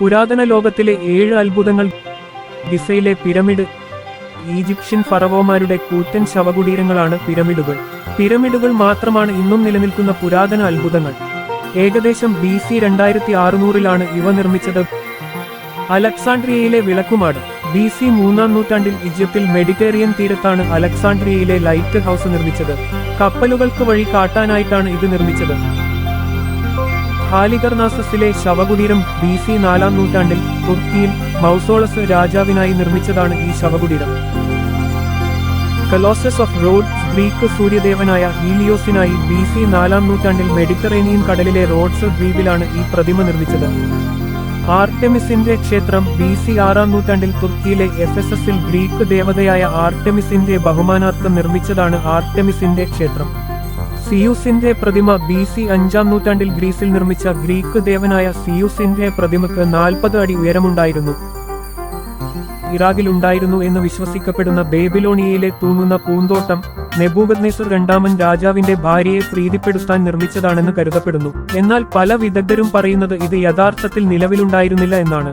പുരാതന ലോകത്തിലെ ഏഴ് അത്ഭുതങ്ങൾ. ഗിസയിലെ പിരമിഡ് ഈജിപ്ഷ്യൻ ഫറവോമാരുടെ കൂറ്റൻ ശവകുടീരങ്ങളാണ് പിരമിഡുകൾ. പിരമിഡുകൾ മാത്രമാണ് ഇന്നും നിലനിൽക്കുന്ന പുരാതന അത്ഭുതങ്ങൾ. ഏകദേശം ബി സി രണ്ടായിരത്തി അറുന്നൂറിലാണ് ഇവ നിർമ്മിച്ചത്. അലക്സാണ്ട്രിയയിലെ വിളക്കുമാട് ബി സി മൂന്നാം നൂറ്റാണ്ടിൽ ഈജിപ്തിൽ മെഡിറ്ററേനിയൻ തീരത്താണ് അലക്സാണ്ട്രിയയിലെ ലൈറ്റ് ഹൗസ് നിർമ്മിച്ചത്. കപ്പലുകൾക്ക് വഴി കാട്ടാനായിട്ടാണ് ഇത് നിർമ്മിച്ചത്. ഹാലികർനാസസിലെ ശവകുടീരം ബി സി നാലാം നൂറ്റാണ്ടിൽ തുർക്കിയിൽ മൗസോളസ് രാജാവിനായി നിർമ്മിച്ചതാണ് ഈ ശവകുടീരം. കലോസസ് ഓഫ് റോഡ് ഗ്രീക്ക് സൂര്യദേവനായ ഹീലിയോസിനായി ബി സി നാലാം നൂറ്റാണ്ടിൽ മെഡിറ്ററേനിയൻ കടലിലെ റോഡ്സ് ദ്വീപിലാണ് ഈ പ്രതിമ നിർമ്മിച്ചത്. ആർട്ടെമിസിന്റെ ക്ഷേത്രം ബി സി ആറാം നൂറ്റാണ്ടിൽ തുർക്കിയിലെ എഫ് എസ് എസിൽ ഗ്രീക്ക് ദേവതയായ ആർട്ടെമിസിന്റെ ബഹുമാനാർത്ഥം നിർമ്മിച്ചതാണ് ആർട്ടെമിസിന്റെ ക്ഷേത്രം. സിയൂസിന്റെ പ്രതിമ ബി സി അഞ്ചാം നൂറ്റാണ്ടിൽ ഗ്രീസിൽ നിർമ്മിച്ച ഗ്രീക്ക് ദേവനായ സിയൂസിന്റെ പ്രതിമക്ക് നാൽപ്പത് അടി ഉയരമുണ്ടായിരുന്നു. ഇറാഖിൽ ഉണ്ടായിരുന്നു എന്ന് വിശ്വസിക്കപ്പെടുന്ന ബേബിലോണിയയിലെ തൂങ്ങുന്ന പൂന്തോട്ടം നെബൂബദ്നേസർ രണ്ടാമൻ രാജാവിന്റെ ഭാര്യയെ പ്രീതിപ്പെടുത്താൻ നിർമ്മിച്ചതാണെന്ന് കരുതപ്പെടുന്നു. എന്നാൽ പല വിദഗ്ധരും പറയുന്നത് ഇത് യഥാർത്ഥത്തിൽ നിലവിലുണ്ടായിരുന്നില്ല എന്നാണ്.